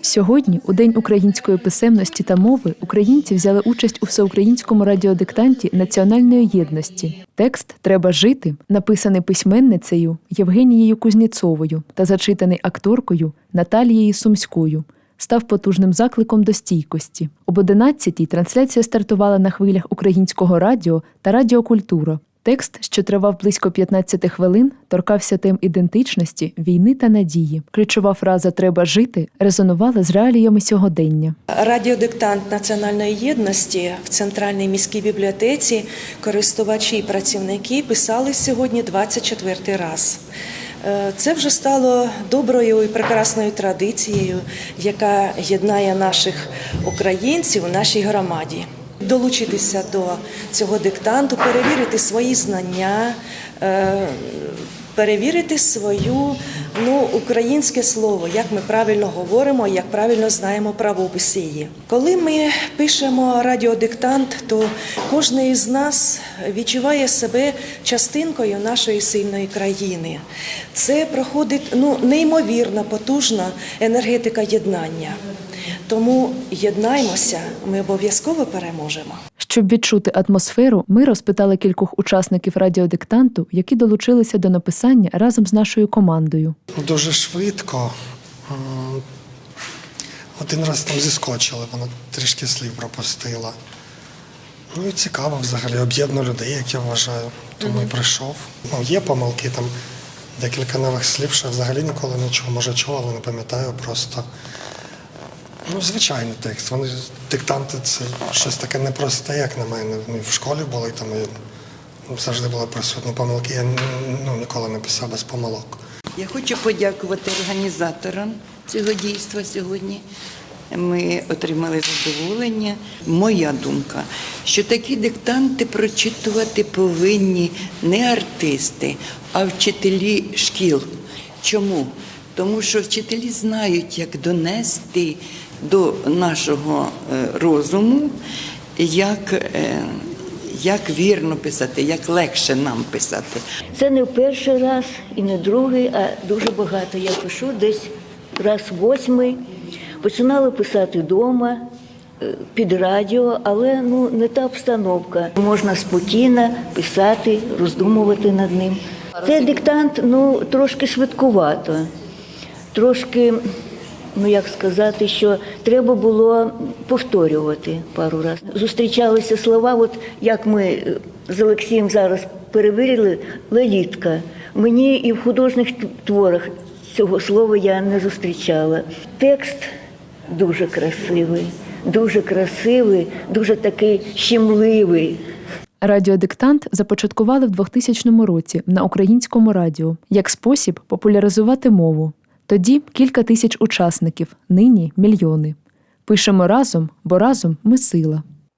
Сьогодні, у День української писемності та мови, українці взяли участь у всеукраїнському радіодиктанті національної єдності. Текст Треба жити, написаний письменницею Євгенією Кузніцовою та зачитаний акторкою Наталією Сумською. Став потужним закликом до стійкості. Об 11-й трансляція стартувала на хвилях українського радіо та радіокультура. Текст, що тривав близько 15 хвилин, торкався тем ідентичності, війни та надії. Ключова фраза Треба жити резонувала з реаліями сьогодення. Радіодиктант національної єдності в центральній міській бібліотеці користувачі і працівники писали сьогодні 24 раз. Е, Це вже стало доброю і прекрасною традицією, яка єднає наших українців у нашій громаді. Долучитися до цього диктанту, перевірити свої знання, е, перевірити свою ну, українське слово, як ми правильно говоримо, як правильно знаємо правопис її. Коли ми пишемо радіодиктант, то кожен із нас відчуває себе частинкою нашої сильної країни. Це проходить ну, неймовірно потужна енергетика єднання. Тому єднаймося, ми обов'язково переможемо. Щоб відчути атмосферу, ми розпитали кількох учасників радіодиктанту, які долучилися до написання разом з нашою командою. Дуже швидко. Один раз там зіскочили, вона трішки слів пропустила. Ну і цікаво взагалі, об'єднує людей, як я вважаю. Тому і прийшов. Ну, є помилки там, декілька нових слів, що я взагалі ніколи не чув. Може чув, але не пам'ятаю просто. Ну, звичайний текст. Вони диктанти це щось таке непросте, як на мене. Вони в школі були там і завжди були присутні помилки. Я ну, ніколи не писав без помилок. Я хочу подякувати організаторам цього дійства сьогодні. Ми отримали задоволення. Моя думка, що такі диктанти прочитувати повинні не артисти, а вчителі шкіл. Чому? Тому що вчителі знають, як донести до нашого е, розуму, як, е, як вірно писати, як легше нам писати. Це не в перший раз і не другий, а дуже багато. Я пишу десь раз восьмий. Починала писати вдома, е, під радіо, але ну не та обстановка. Можна спокійно писати, роздумувати над ним. Цей диктант ну трошки швидкувато, трошки, ну як сказати, що треба було повторювати пару разів. Зустрічалися слова, от як ми е, з Олексієм зараз перевірили, лелітка. Мені і в художніх творах цього слова я не зустрічала. Текст дуже красивий, дуже красивий, дуже такий щемливий. Радіодиктант започаткували в 2000 році на українському радіо як спосіб популяризувати мову. Тоді кілька тисяч учасників, нині мільйони. Пишемо разом, бо разом ми сила.